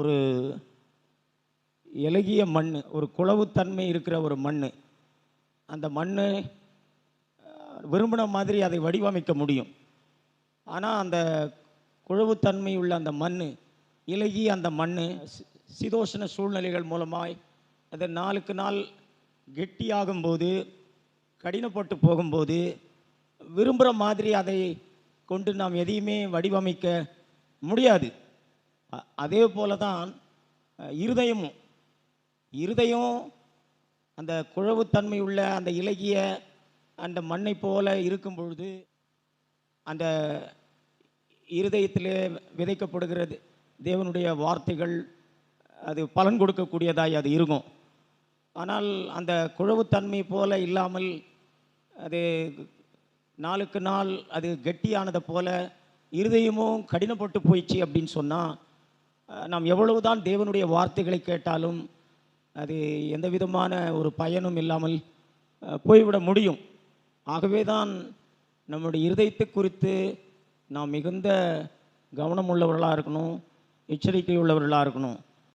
ஒரு இலகிய மண் ஒரு குளவுத்தன்மை இருக்கிற ஒரு மண் அந்த மண் விரும்பின மாதிரி அதை வடிவமைக்க முடியும். ஆனால் அந்த குழவுத்தன்மை உள்ள அந்த மண் இலகி அந்த மண் சிதோஷண சீதோஷ்ண சூழ்நிலைகள் மூலமாய் அது நாளுக்கு நாள் கெட்டியாகும்போது கடினப்பட்டு போகும்போது விரும்புகிற மாதிரி அதை கொண்டு நாம் எதையுமே வடிவமைக்க முடியாது. அதே போல தான் இருதயமும். இருதயம் அந்த குழவுத்தன்மை உள்ள அந்த இலகிய அந்த மண்ணை போல இருக்கும் பொழுது அந்த இருதயத்திலே விதைக்கப்படுகிறது தேவனுடைய வார்த்தைகள் அது பலன் கொடுக்கக்கூடியதாய் அது இருக்கும். ஆனால் அந்த குழவுத்தன்மை போல இல்லாமல் அது நாளுக்கு நாள் அது கெட்டியானதை போல இருதயமும் கடினப்பட்டு போயிடுச்சு அப்படின்னு சொன்னால் நாம் எவ்வளவுதான் தேவனுடைய வார்த்தைகளை கேட்டாலும் அது எந்த விதமான ஒரு பயனும் இல்லாமல் போய்விட முடியும். ஆகவே தான் நம்முடைய இருதயத்தை குறித்து நாம் மிகுந்த கவனம் உள்ளவர்களாக இருக்கணும் எச்சரிக்கை உள்ளவர்களாக இருக்கணும்.